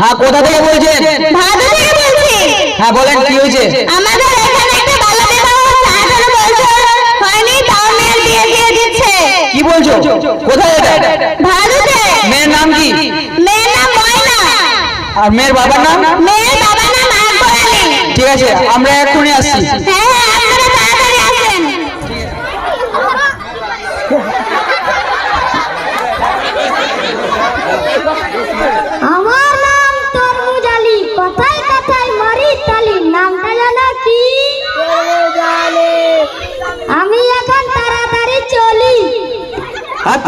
হ্যাঁ কোথা থেকে বলছেন? হ্যাঁ বলেন কি হয়েছে? কি বলছো? মেয়ের নাম কি? আর মেয়ের বাবার নাম? ঠিক আছে আমরা এক্ষুনি আসছি।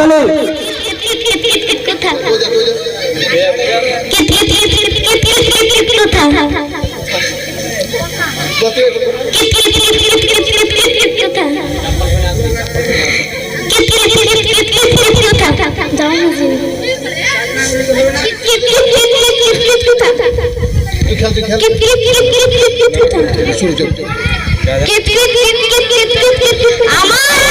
হাততালি আমার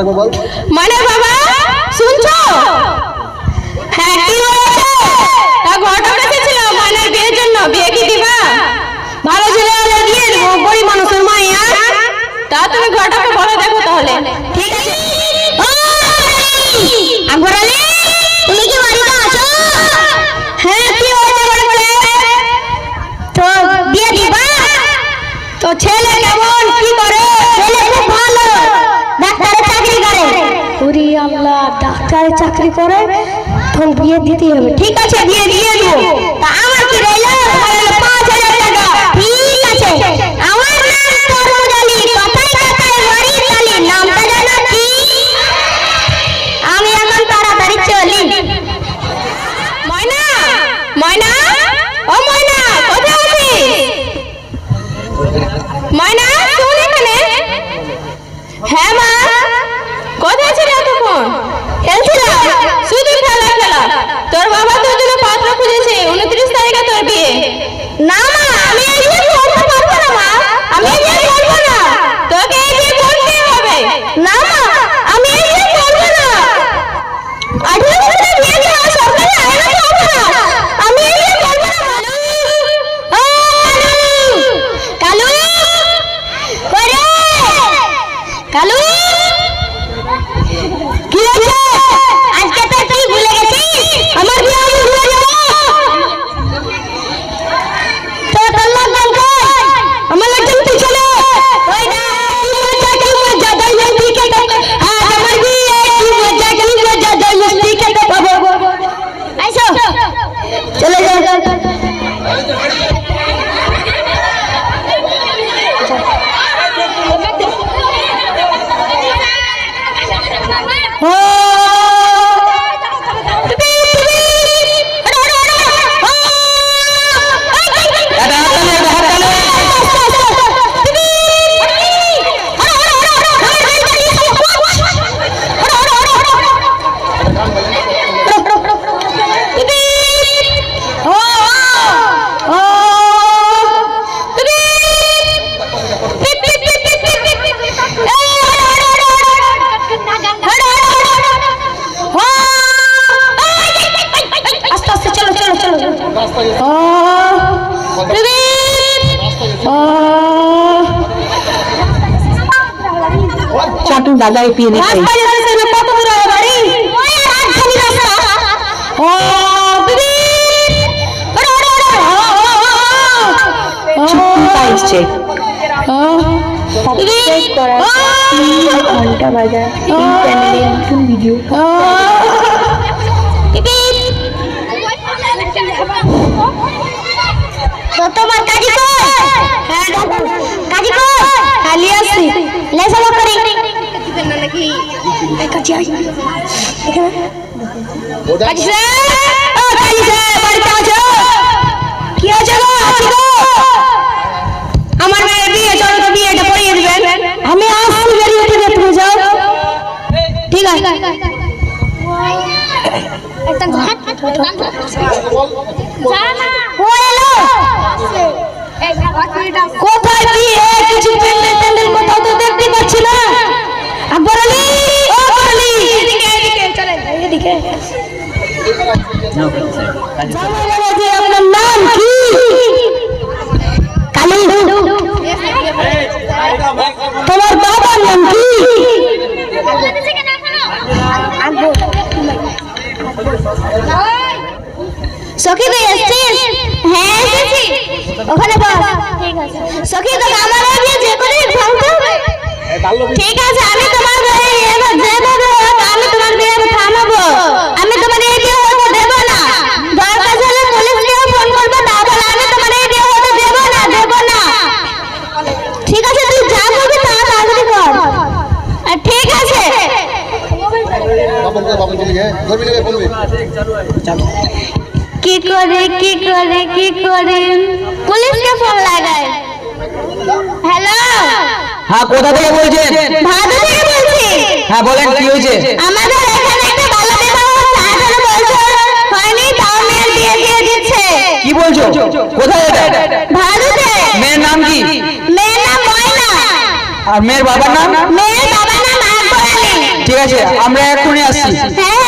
আরেকবার মানে বাবা, শুনছো? হ্যাঁ, মানে জন্য, বিয়ে কি ভালো ছেলে গরিব মানুষের মাইয়া। তা তুমি ঘরটাকে বলে দেখো তাহলে। ঠিক আছে? আমলা ডাক্তারের চাকরি করে, তখন বিয়ে দিতে হবে। ঠিক আছে, বিয়ে দিয়ে দেবো। তা আমার কি রইল? 5000 টাকা। ঠিক আছে। চাটু দাদা পিয়ে নিচ্ছে। ঘণ্টা বাজার। এই চ্যানেলে নতুন ভিডিও কাজী আই কাজী স্যার ও কাজী স্যার বাড়িতে আছো কি আছে গো আছি গো আমার মেয়ের বিয়ে চলো তো বিয়েটা করিয়ে দিবেন আমি আসছি বেরিয়ে উঠে তুমি যাও ঠিক আছে ও এলো কোথায় বিয়ে কিছু প্যান্ডেল ট্যান্ডেল কোথাও তো দেখতে পাচ্ছি না আকবর আলী ও আকবর আলী এদিকে এদিকে চলেন এদিকে জানা গেল যে আপনার নাম কি কালী তোমার বাবার নাম কি সখী তুই এসছিস হ্যাঁ এসেছি ওখানে বস সখী তো আমারও যে করে ভাঙতে হবে ঠিক আছে আমি তোমার আমি তোমার বিয়ে থামাবো। আমি তোমার এই বিয়ে হতে দেব না। দরকার হলে পুলিশকেও ফোন করব না বলে আমি তোমার এই বিয়ে হতে দেব না দেব না। ঠিক আছে তুই যা করবি তা তাড়াতাড়ি কর। আর ঠিক আছে। বাবন করে বাবন চলে গিয়ে। ধরবি না বলবি। কি করে কি করে কি করে? পুলিশকে ফোন লাগায়? হ্যালো হ্যাঁ কোথা থেকে বলছেন? ভাদু থেকে বলছি। হ্যাঁ বলেন কি হয়েছে? আমাদের এখানে একটা ভালো বিবাহ আঠারো বছর হয়নি তাও মেয়ের বিয়ে দিয়ে দিচ্ছে। কি বলছো? কোথায় এটা? ভাদুতে মেয়ের নাম কি? মেয়ের নাম ময়না। আর মেয়ের বাবার নাম? মেয়ের বাবার নাম আকবর আলী ঠিক আছে আমরা এক্ষুনি আসছি। হ্যাঁ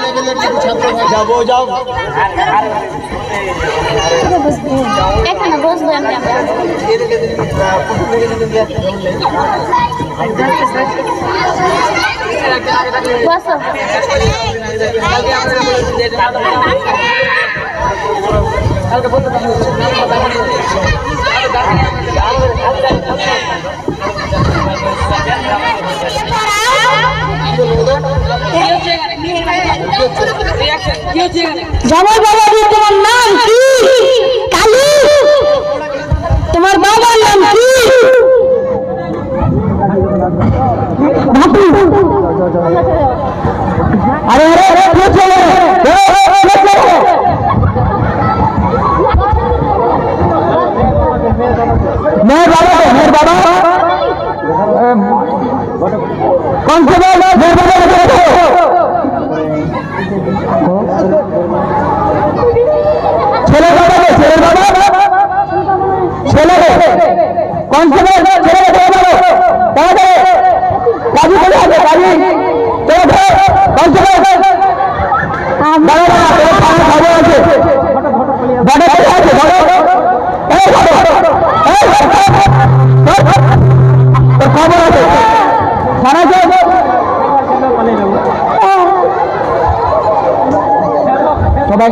যাব যাও। এখানে বসবো আমরা। বসো। জামাই বাবা যে তোমার নাম কি? কালী? তোমার বাবার নাম কি? আরে আরে আরে সবাই